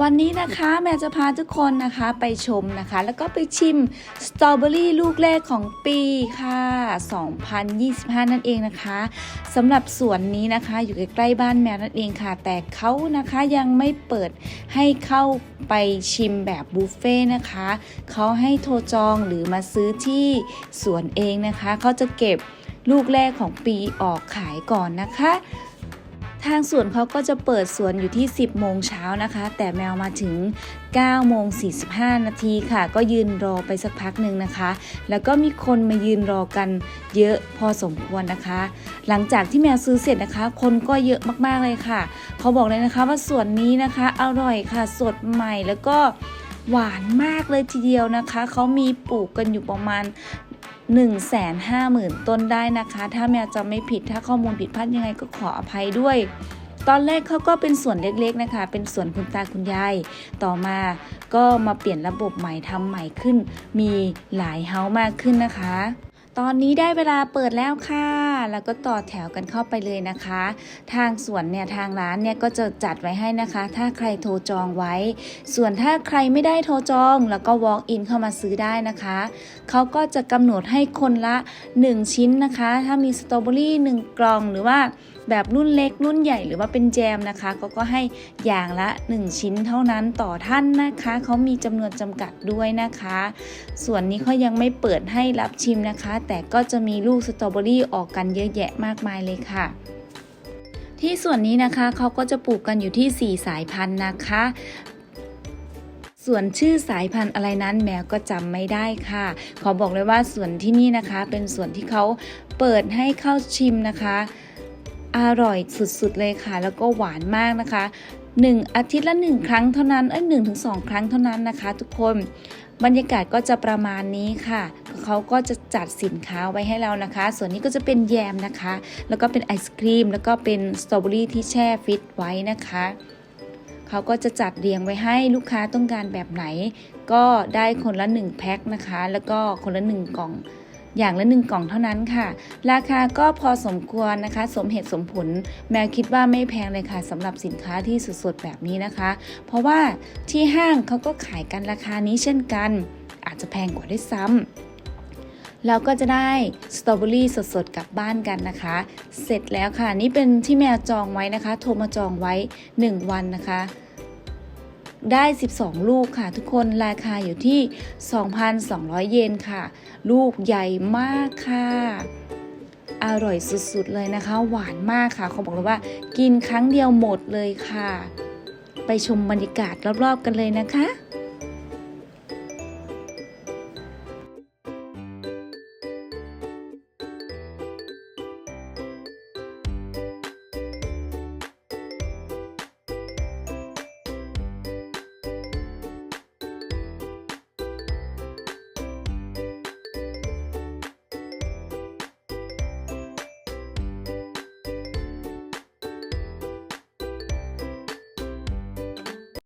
วันนี้นะคะแม่จะพาทุกคนนะคะไปชมนะคะ แล้วก็ไปชิมสตรอเบอรี่ลูกแรกของปีค่ะ 2025 นั่นเองนะคะสำหรับสวนนี้นะคะอยู่ใกล้ๆบ้านแมวนั่นเองค่ะ แต่เขานะคะยังไม่เปิดให้เข้าไปชิมแบบบุฟเฟ่นะคะเขาให้โทรจองหรือมาซื้อที่สวนเองนะคะเขาจะเก็บลูกแรกของปีออกขายก่อนนะคะ ทางสวนเขาก็จะเปิดสวนอยู่ที่ 10 โมงเช้านะคะ แต่แมวมาถึง 9 โมง 45 นาทีค่ะ ก็ยืนรอไปสักพักหนึ่งนะคะ แล้วก็มีคนมายืนรอกันเยอะพอสมควรนะคะ หลังจากที่แมวซื้อเสร็จนะคะ คนก็เยอะมากๆเลยค่ะ เขาบอกเลยนะคะว่าสวนนี้นะคะ อร่อยค่ะสดใหม่แล้วก็หวานมากเลยทีเดียวนะคะ เขามีปลูกกันอยู่ประมาณ 1 5 0 0 0 0 ต้นได้นะคะ ถ้าแมวจำไม่ผิดถ้าข้อมูลผิดพลาดยังไงก็ขออภัยด้วย ตอนแรกเขาก็เป็นส่วนเล็กๆนะคะ เป็นส่วนคุณตาคุณยาย ต่อมาก็มาเปลี่ยนระบบใหม่ทำใหม่ขึ้น มีหลายเฮ้าส์มากขึ้นนะคะ ตอนนี้ได้เวลาเปิดแล้วค่ะ แล้วก็ต่อแถวกันเข้าไปเลยนะคะ ทางสวนเนี่ยทางร้านเนี่ยก็จะจัดไว้ให้นะคะ ถ้าใครโทรจองไว้ ส่วนถ้าใครไม่ได้โทรจอง แล้วก็ walk in เข้ามาซื้อได้นะคะ เขาก็จะกำหนดให้คนละ 1 ชิ้นนะคะ ถ้ามีสตรอเบอรี่1กล่องหรือว่าแบบรุ่นเล็กรุ่นใหญ่หรือว่าเป็นแจมนะคะก็ก็ให้อย่างละ 1 ชิ้นเท่านั้นต่อท่านนะคะ เขามีจำนวนจำกัดด้วยนะคะ ส่วนนี้เขายังไม่เปิดให้รับชิมนะคะแต่ก็จะมีลูกสตรอเบอรี่ออกกันเยอะแยะมากมายเลยค่ะ ที่ส่วนนี้นะคะเขาก็จะปลูกกันอยู่ที่ 4 สายพันธุ์นะคะ ส่วนชื่อสายพันธุ์อะไรนั้นแมวก็จำไม่ได้ค่ะ ขอบอกเลยว่าส่วนที่นี่นะคะ เป็นส่วนที่เขาเปิดให้เข้าชิมนะคะ อร่อยสุดๆเลยค่ะ แล้วก็หวานมากนะคะ 1 อาทิตย์ละ 1 ครั้งเท่านั้นเอ้ยหนึ่งถึงสองครั้งเท่านั้นนะคะ ทุกคนบรรยากาศก็จะประมาณนี้ค่ะเขาก็จะจัดสินค้าไว้ให้เรานะคะ ส่วนนี้ก็จะเป็นแยมนะคะ แล้วก็เป็นไอศครีม แล้วก็เป็นสตรอเบอรี่ที่แช่ฟิตไว้นะคะเขาก็จะจัดเรียงไว้ให้ลูกค้าต้องการแบบไหน ก็ได้คนละ 1 แพ็คนะคะ แล้วก็คนละ 1 กล่อง อย่างละ1กล่องเท่านั้นค่ะ ราคาก็พอสมควรนะคะ สมเหตุสมผล แมวคิดว่าไม่แพงเลยค่ะสำหรับสินค้าที่สดๆแบบนี้นะคะ เพราะว่าที่ห้างเขาก็ขายกันราคานี้เช่นกัน อาจจะแพงกว่าด้วยซ้ำเราก็จะได้สตรอเบอรี่สดๆกลับบ้านกันนะคะ เสร็จแล้วค่ะ นี่เป็นที่แมวจองไว้นะคะ โทรมาจองไว้ 1 วันนะคะ ได้ 12 ลูกค่ะ ทุกคนราคาอยู่ที่ 2,200 เยนค่ะ ลูกใหญ่มากค่ะ อร่อยสุดๆเลยนะคะ หวานมากค่ะเขาบอกเลยว่า กินครั้งเดียวหมดเลยค่ะ ไปชมบรรยากาศรอบๆกันเลยนะคะ